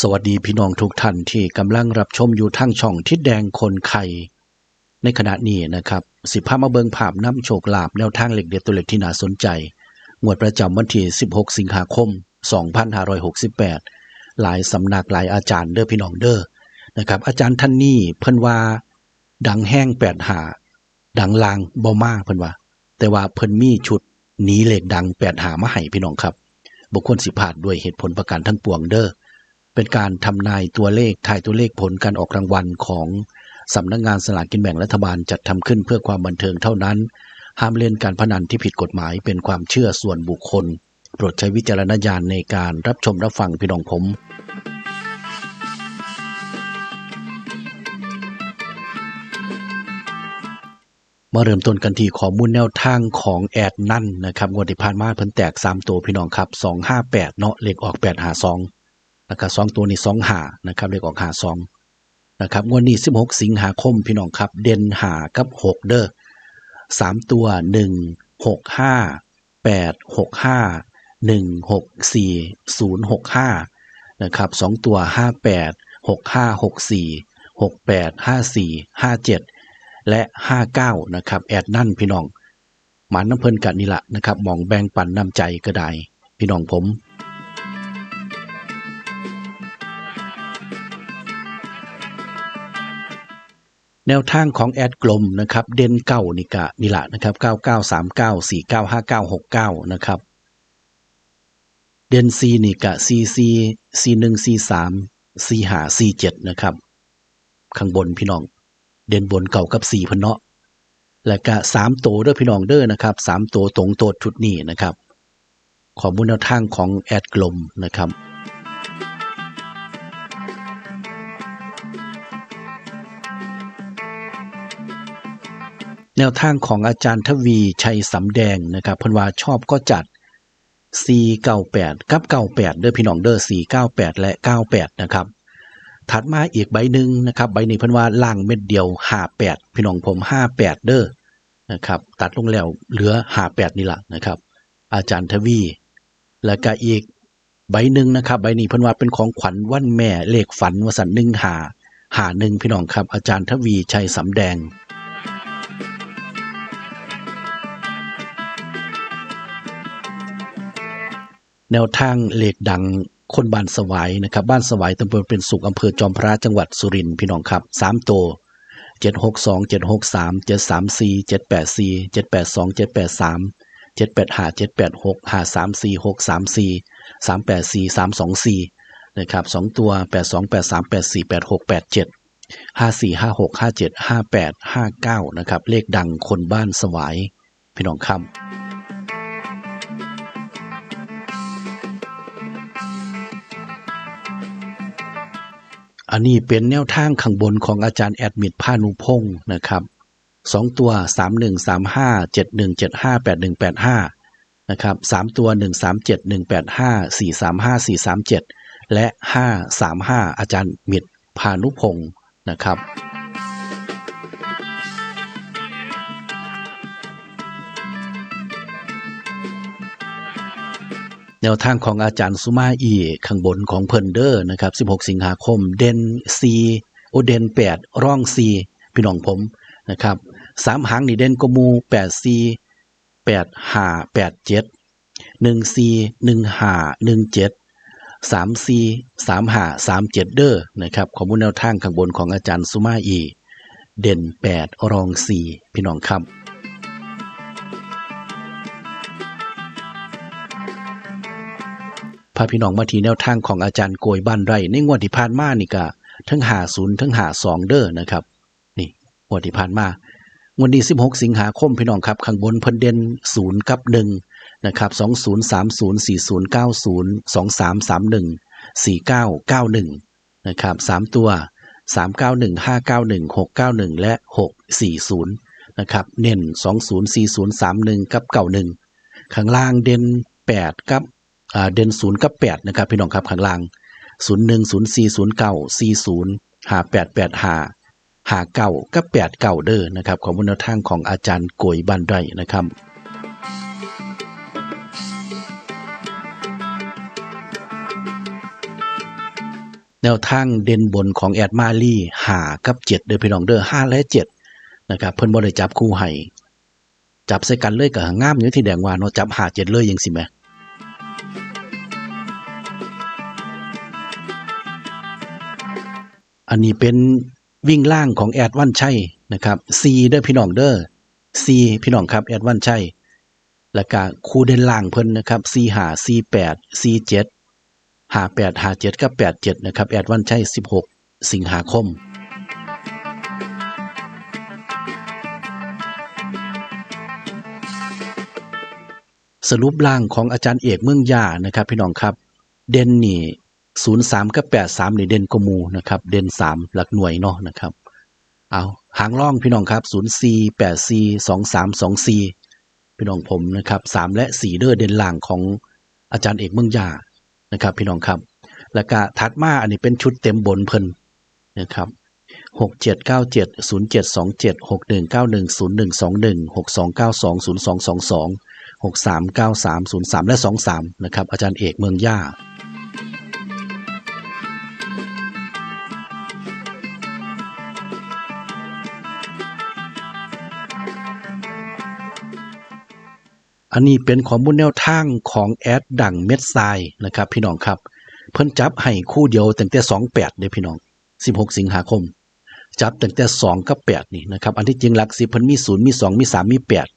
สวัสดีพี่น้องทุกท่านที่กำลังรับชมอยู่ทั้งช่องทิศแดงคนไข่ในขณะนี้นะครับ สิพามาเบิงภาพน้ำโชคลาภแนวทางเหล็กเด็ดตัวเล็กที่น่าสนใจ งวดประจำวันที่ 16 สิงหาคม 2568 หลายสำนักหลายอาจารย์เด้อพี่น้องเด้อนะครับ อาจารย์ท่านนี้เพิ่นว่า ดังแห้งแปดหาดังลางบ่มาเพิ่นว่า แต่ว่าเพิ่นมีชุดหนีเหล็กดังแปดหามาให้พี่น้องครับบุคคลสิพลาดด้วยเหตุผลประการทั้งปวงเด้อ เป็นการทำนายตัวเลขทายตัวเลขผลการออกรางวัลของสำนักงานสลากกินแบ่งรัฐบาลจัดทำขึ้นเพื่อความบันเทิงเท่านั้น ห้ามเล่นการพนันที่ผิดกฎหมายเป็นความเชื่อส่วนบุคคล โปรดใช้วิจารณญาณในการรับชมรับฟังพี่น้องผมมาเริ่มต้นกันที่ข้อมูลแนวทางของแอดนั่นนะครับงวดที่ผ่านมาเพิ่นแตก 3 ตัวพี่น้องครับ 258 เนาะเลขออก 852 นะครับสองตัวนี้สองหานะครับเรียกออกหาสองนะครับงวดนี้สิบหกสิงหาคมพี่น้องครับ เด่นหากับหกเดอ้อสามตัวหนึ่งหกห้าแปดหกห้าหนึ่งหกสี่ศูนย์หกห้านะครับสองตัวห้าแปดหกห้าหกสี่หกแปดห้าสี่ห้าเจ็ดและห้าเก้านะครับแอดนั่นพี่น้องหมานน้ำเพลินกันนี่ละนะครับมองแบ่งปันน้ำใจก็ได้พี่น้องผม แนวทางของแอดกลมนะครับ เด่นเก้านี่กะนี่ละนะครับ9939 495969นะครับ เด่นซีนี่กะ CC C1 C3 C5 C7 นะครับ ข้างบนพี่น้อง เด่นบนเก่ากับสี่พเนาะแล้วก็สามโตเด้อพี่น้องเด้อนะครับสามโตตรงโตชุดนี้นะครับ ขอมูลแนวทางของแอดกลมนะครับ แนวทางของอาจารย์ทวีชัยสำแดงนะครับพันว่าชอบก็จัด 498 กับ 98 เด้อพี่น้องเด้อ498 และ 98 นะครับ ถัดมาอีกใบหนึ่งนะครับ ใบนี้พิ่นว่าล่างเม็ดเดียว 58 พี่น้องผม 58 เด้อนะครับตัดลงแล้วเหลือ 58 นี่ละนะครับ อาจารย์ทวี แล้วก็อีกใบหนึ่งนะครับ ใบนี้พิ่นว่าเป็นของขวัญวันแม่เลขฝันวสันหนึ่งหาหาหนึ่งพี่น้องครับ อาจารย์ทวีชัยสำแดง แนวทางเลขดังคนบ้านสวายนะครับ บ้านสวายตำบลเป็นสุขอำเภอจอมพระจังหวัดสุรินทร์พี่น้องครับสามตัวเจ็ดหกสองเจ็ดหกสามเจ็ดสามสี่เจ็ดแปดสี่เจ็ดแปดสองเจ็ดแปดสามเจ็ดแปดห้าเจ็ดแปดหกห้าสามสี่หกสามสี่สามแปดสี่สามสองสี่นะครับสองตัวแปดสองแปดสามแปดสี่แปดหกแปดเจ็ดห้าสี่ห้าหกห้าเจ็ดห้าแปดห้าเก้านะครับ เลขดังคนบ้านสวายพี่น้องครั อันนี้เป็นแนวทางข้างบนของอาจารย์แอดมิดพานุพงศ์นะครับสองตัวสามหนึ่งสามห้าเจ็ดหนึ่งเจ็ดห้าแปดหนึ่งแปดห้านะครับสามตัวหนึ่งสามเจ็ดหนึ่งแปดห้าสี่สามห้าสี่สามเจ็ดและห้าสามห้าอาจารย์มิดพานุพงศ์นะครับ นวทางของอาจารย์สุมาอีข้างบนของเพิ่นเดอร์นะครับ 16 สิงหาคม เดนซีโอเดน 8 ร่องซีพี่น้องผมนะครับสามหางนี่เดนกมู8ซี8หา8 7 1ซี1หา1 7 3ซี3หา3 7เดอร์นะครับข้อมูลแนวทางข้างบนของอาจารย์สุมาอี เด่น 8 รอง 4 พี่น้องครับ พาพี่น้องมาทีแนวทางของอาจารย์โกยบ้านไร่ในงวดที่ผ่านมานี่กะทั้งหาศูนย์ทั้งหาสองเด้อนะครับ นี่งวดที่ผ่านมาวันที่หกสิงหาคมพี่น้องครับข้างบนพันเด่นศูนย์กับหนึ่งนะครับสองศูนย์สามศูนย์สี่ศูนย์เก้าศูนย์สองสามสามหนึ่งสี่เก้าเก้าหนึ่งนะครับสามตัวสามเก้าหนึ่งห้าเก้าหนึ่งหกเก้าหนึ่งและหกสี่ศูนย์นะครับเน้นสองศูนย์สี่ศูนย์สามหนึ่งกับเก้าหนึ่งข้างล่างเด่นแปดกับ เด่นศูนย์กับแปดนะครับพี่น้องครับข้างล่างศูนย์หนึ่งศูนย์สี่ศูนย์เก้าสี่ศูนย์หาแปดแปดหาหาเก้ากับแปดเก้าเด้อนะครับของมูลแนวทางของอาจารย์โกยบันไดนะครับแนวทางเด่นบนของแอดมาลี่หากับเจ็ดเด้อพี่น้องเด้อห้าและเจ็ดนะครับเพิ่นบ่ได้จับคู่ให้จับใส่กันเลยก็งามอยู่ที่แดงว่าเนาะจับหาเจ็ดเลยยังสิแม อันนี้เป็นวิ่งล่างของแอดวันชัยนะครับ C เด้อพี่น้องเด้อ C พี่น้องครับแอดวันชัยแล้วก็คูเด่นล่างเพิ่นนะครับ C หา C แปด C เจ็ดหาแปดหาเจ็ดกับแปดเจ็ดนะครับแอดวันชัยสิบหกสิงหาคมสรุปล่างของอาจารย์เอกเมืองยานะครับ พี่น้องครับ เด่นนี่ ศูนย์สามกับแปดสามนี่เด่นกมูนะครับ เด่นสามหลักหน่วยเนาะนะครับ เอาหางล่องพี่น้องครับศูนย์สี่แปดสี่สองสามสองสี่พี่น้องผมนะครับสามและสี่เด้อเด่นล่างของอาจารย์เอกเมืองยานะครับ พี่น้องครับ แล้วก็ถัดมาอันนี้เป็นชุดเต็มบนเพิ่นนะครับหกเจ็ดเก้าเจ็ดศูนย์เจ็ดสองเจ็ดหกหนึ่งเก้าหนึ่งศูนย์หนึ่งสองหนึ่งหกสองเก้าสองศูนย์สองสองสองหกสามเก้าสามศูนย์สามและสองสามนะครับ อาจารย์เอกเมืองย่า อันนี้เป็นข้อมูลแนวทางของแอดดังเม็ดทรายนะครับ พี่น้องครับ เพิ่นจับให้คู่เดียวตั้งแต่สองแปดเด้พี่น้องสิบหกสิงหาคม จับตั้งแต่สองกับแปดนี่นะครับ อันที่จริงหลักสิบเพิ่นมีศูนย์มีสองมีสามมีแปด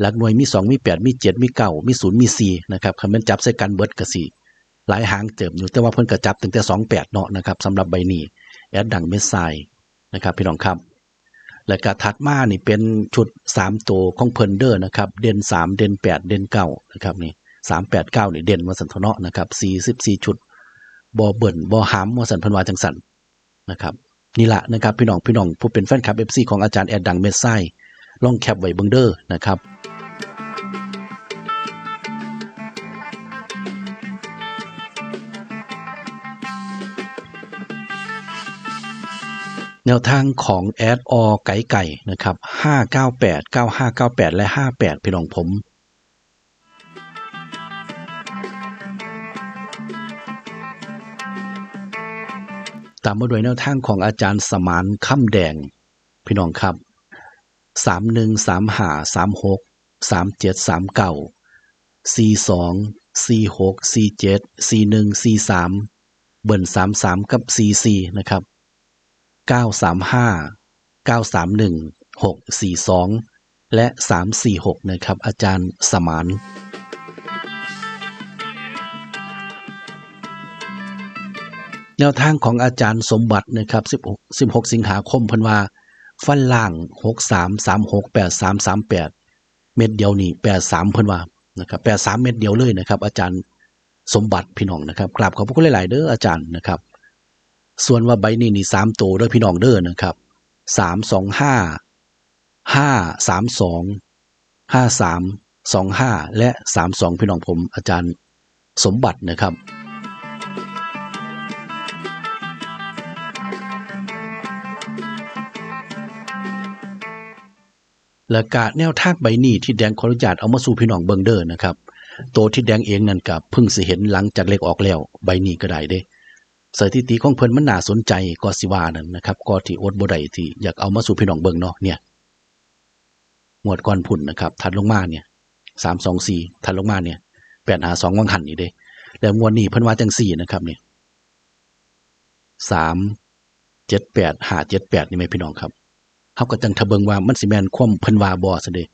หลักหน่วยมีสองมีแปดมีเจ็ดมีเก้ามีศูนย์มีสี่นะครับคำเป็นจับใส่กันเบิร์ดกะสี่หลายหางเติมอยู่แต่ว่าเพิ่นก็จับตั้งแต่สองแปดเนาะนะครับสำหรับใบนี้แอดดังเม็ดทรายนะครับ พี่น้องครับ และก็ถัดมานี่เป็นชุดสามตัวของเพินเดอร์นะครับ เด่นสามเด่นแปดเด่นเก้านะครับนี่สามแปดเก้านี่เด่นมาสันทเนาะนะครับสี่สิบสี่ชุดบอเบิ่นบอหามมาสันพันวาจังสันนะครับนี่แหละนะครับพี่น้องพี่น้องผู้เป็นแฟนคลับเอฟซีของอาจารย์แอดดังเมสไซลองแคปไว้เบิงเดอร์นะครับ แนวทางของแอดออไก่ไก่นะครับ598 9598 และ 58 พี่น้องผมตามมาด้วยแนวทางของอาจารย์สมานค่ำแดง พี่น้องครับ 31 35 36 37 39 42 46 47 41 43 เบิ่น33 กับ 44 นะครับ 935 931 642 และ 346 นะครับ อาจารย์สมานแนวทางของอาจารย์สมบัตินะครับ 16 16 สิงหาคมพันว่าฟันล่าง 63 36 83 38 เม็ดเดียวนี่ 83พิ่นว่านะครับ 83 เม็ดเดียวเลยนะครับ อาจารย์สมบัติพี่น้องนะครับกราบขอบพระคุณหลาย ๆ เด้ออาจารย์นะครับ ส่วนว่าใบนี้นี่สามตัวเด้อพี่น้องเด้อนะครับสามสองห้าห้าสามสองห้าสามสองห้าและสามสองพี่น้องผมอาจารย์สมบัตินะครับและกาแนวทางใบนี้ที่แดงขออนุญาตเอามาสู่พี่น้องเบิงเดอร์นะครับ ตัวที่แดงเองนั่นกับพิ่งสิเห็นหลังจากเลขออกแล้ว ใบนี้ก็ได้เด้ สถิติของเพิ่นมันน่าสนใจก็สิว่านั่นนะครับก็ที่อดบ่ได้ที่อยากเอามาสู่พี่น้องเบิ่งเนาะเนี่ยหมวดก่อนพุ่นนะครับถัดลงมาเนี่ยสามสองสี่ถัดลงมาเนี่ยแปดหาสองวังหันนี่เด้แล้วงวดนี้เพิ่นว่าจังสี่นะครับเนี่ยสามเจ็ดแปดหาเจ็ดแปดนี่ไหมพี่น้องครับเฮาก็จังทะเบิงว่ามันสิแมนความเพิ่นว่าบ่ซะเด้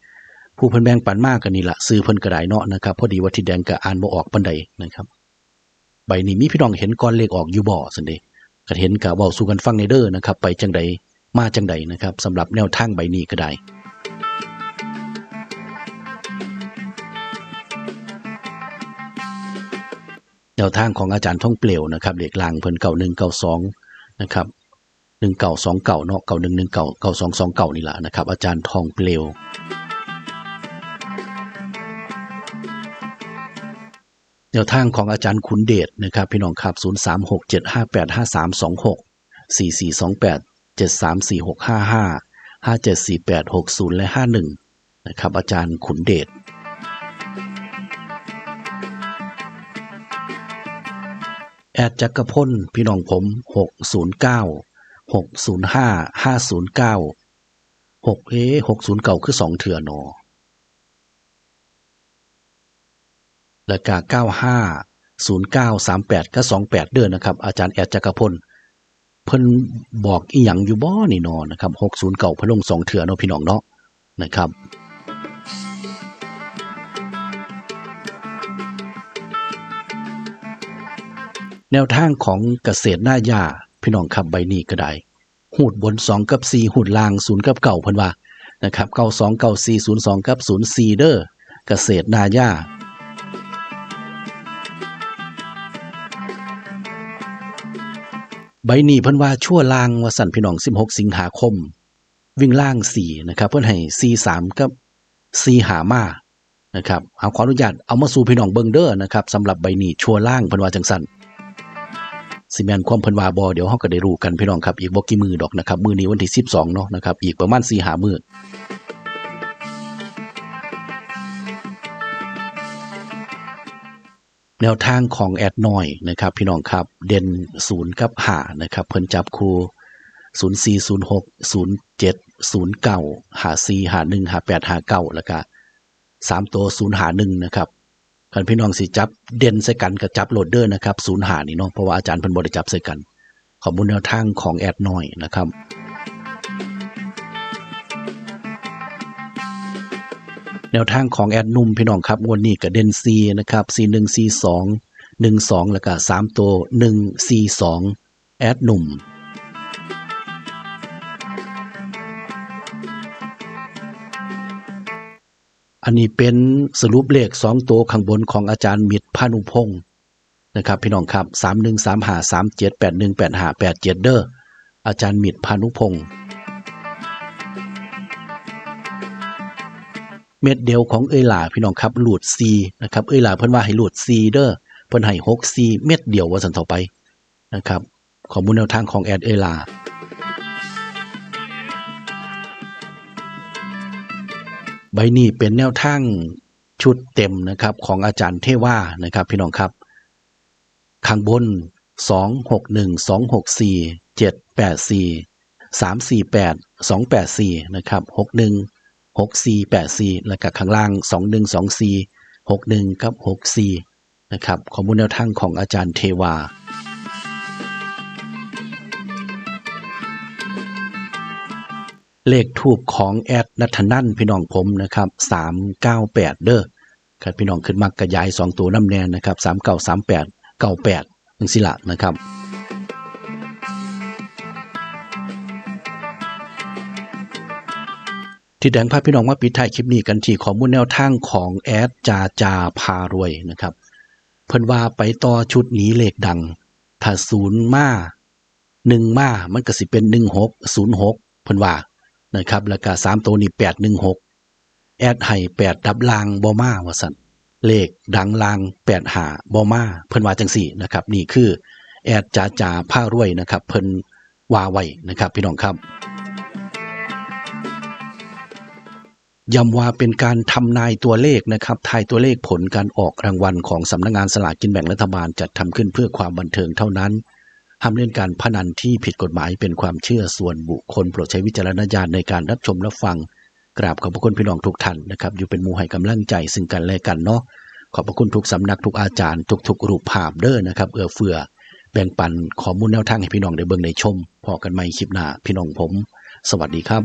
ผู้เพิ่นแบ่งปันมากกันนี่ละซื้อเพิ่นก็ไดเนาะนะครับพอดีว่าที่แดงก็อ่านบ่ออกปานใดนะครับ ใบนี้มีพี่น้องเห็นก้อนเลขออกอยู่บ่สันเดก็เห็นกะเว้าสู่กันฟังในเด้อนะครับ ไปจังใดมาจังใดนะครับสำหรับแนวทางใบนี้ก็ได้แนวทางของอาจารย์ท่องเปลวนะครับเลขลางเพิ่นเก่าหนึ่งเก่าสองนะครับหนึ่งเก่าสองเก่าเนาะเก่าหนึ่งหนึ่งเก่าเก่าสองสองเก่านี่แหละนะครับ อาจารย์ทองเปลว แนวทางของอาจารย์ขุนเดชนะครับ พี่น้องครับ0 3 6 7 5 8 5 3 2 6 4 4 2 8 7 3 4 6 5 5 5 7 4 8 6 0 และ 51 นะครับ อาจารย์ขุนเดชแอดจักรพลพี่น้องผมหกศูนย์เก้าหกศูนย์ห้าห้าศูนย์เอหกศูนย์เก่าคือสองเถื่อนอ แล้วก็เก้าห้าศูนย์เก้าสามแปดก็สองแปดเดือนนะครับ อาจารย์แอดจักรพลเพิ่นบอกอีหยังอยู่บ่นี่นอนนะครับหกศูนย์เก่าพะลงสองเถื่อเนาะพี่น้องเนาะนะครับแนวทางของเกษตรหน้ายาพี่น้องครับใบนี้ก็ได้หูดบน 2 กับ 4 หูดล่าง 0 กับเก่าเพิ่นว่านะครับเก้าสองเก้าสี่ศูนย์สองกับศูนย์สี่เด้อเกษตรนายา ใบนี้เพิ่นว่าชั่วล่างว่าสั่นพี่น้อง 16 สิงหาคม วิ่งล่าง4นะครับ เพิ่นให้43กับ4หามานะครับเอาขออนุญาตเอามาสู่พี่น้องเบิ่งเด้อนะครับสำหรับใบนี้ชั่วล่างเพิ่นว่าจังสั่นสิแมนความเพิ่นว่าบ่เดี๋ยวเฮาก็ได้รู้กันพี่น้องครับอีกบ่กี่มือดอกนะครับ มื้อนี้วันที่ 12เนาะนะครับอีกประมาณ4หามื้อ แนวทางของแอดน้อยนะครับ พี่น้องครับ เด่น0กับ5นะครับ เพิ่นจับคู่0406 07 09 54 51 58 59แปดหาเก้าแล้วก็3ตัว0หา1นะครับคันพี่น้องสิจับเด่นใส่กันกับจับโหลดเดอร์นะครับศูนย์หานี่เนาะเพราะว่าอาจารย์เพิ่นบ่ได้จับใส่กัน ขอมูลแนวทางของแอดน้อยนะครับ แนวทางของแอดนุ่มพี่น้องครับงวดนี้ก็เดนซีนะครับซีหนึ่งซีสองหนึ่งสองแล้วก็สามตัวหนึ่งซีสองแอดนุ่มอันนี้เป็นสรุปเลขสองตัวข้างบนของอาจารย์มิตรพานุพงศ์นะครับ พี่น้องครับสามหนึ่งสามหาสามเจ็ดแปดหนึ่งแปดหาแปดเจ็ดเด้ออาจารย์มิตรพานุพงศ์ เม็ดเดียวของเอหลาพี่น้องครับหลุดซีนะครับเอหลาเพิ่นว่าให้หลุดซีเด้อเพิ่นให้หกซีเม็ดเดียวว่าสันต่อไปนะครับข้อมูลแนวทางของแอดเอหลาใบนี้เป็นแนวทางชุดเต็มนะครับของอาจารย์เทว่านะครับ พี่น้องครับ ข้างบน 2 6 1 2 6 4 7 8 4 3 4 8 2 8 4นะครับ61 6 4 8 4 แล้วก็ข้างล่าง 2 1 2 4 6 1กับ6 4นะครับข้อมูลแนวทางของอาจารย์เทวาเลขทูบของแอดนัทนันพี่น้องผมนะครับสามเก้าแปดเด้อครับพี่น้องขึ้นมากระยายสองตัวน้ำแนนนะครับสามเก้าสามแปดเก้าแปดนังสิละนะครับ ที่แดงพาพี่น้องมาปิดท้ายคลิปนี้กันที่ข้อมูลแนวทางของแอดจาจาพารวยนะครับ เพิ่นว่าไปต่อชุดนี้เลขดัง ถ้าศูนย์มาหนึ่งมามันก็สิเป็นหนึ่งหกศูนย์หกเพิ่นว่านะครับแล้วก็สามตัวนี้แปดหนึ่งหกแอดให้แปดดับลางบอมาว่าสันเลขดังลางแปดหาบอมาเพิ่นว่าจังสี่นะครับ นี่คือแอดจ่าจ่าผ้ารวยนะครับ เพิ่นว่าไว้นะครับ พี่น้องครับ ย้ำว่าเป็นการทำนายตัวเลขนะครับ ทายตัวเลขผลการออกรางวัลของสำนักงานสลากกินแบ่งรัฐบาลจัดทำขึ้นเพื่อความบันเทิงเท่านั้น ห้ามเล่นการพนันที่ผิดกฎหมายเป็นความเชื่อส่วนบุคคลโปรดใช้วิจารณญาณในการรับชมรับฟัง กราบขอบพระคุณพี่น้องทุกท่านนะครับ อยู่เป็นมูให้กำลังใจซึ่งกันและกันเนาะ ขอบพระคุณทุกสำนักทุกอาจารย์ทุกๆรูปภาพเด้อนะครับ เอื้อเฟือ แบ่งปันข้อมูลแนวทางให้พี่น้องได้เบิ่งได้ชม พอกันใหม่คลิปหน้าพี่น้องผม สวัสดีครับ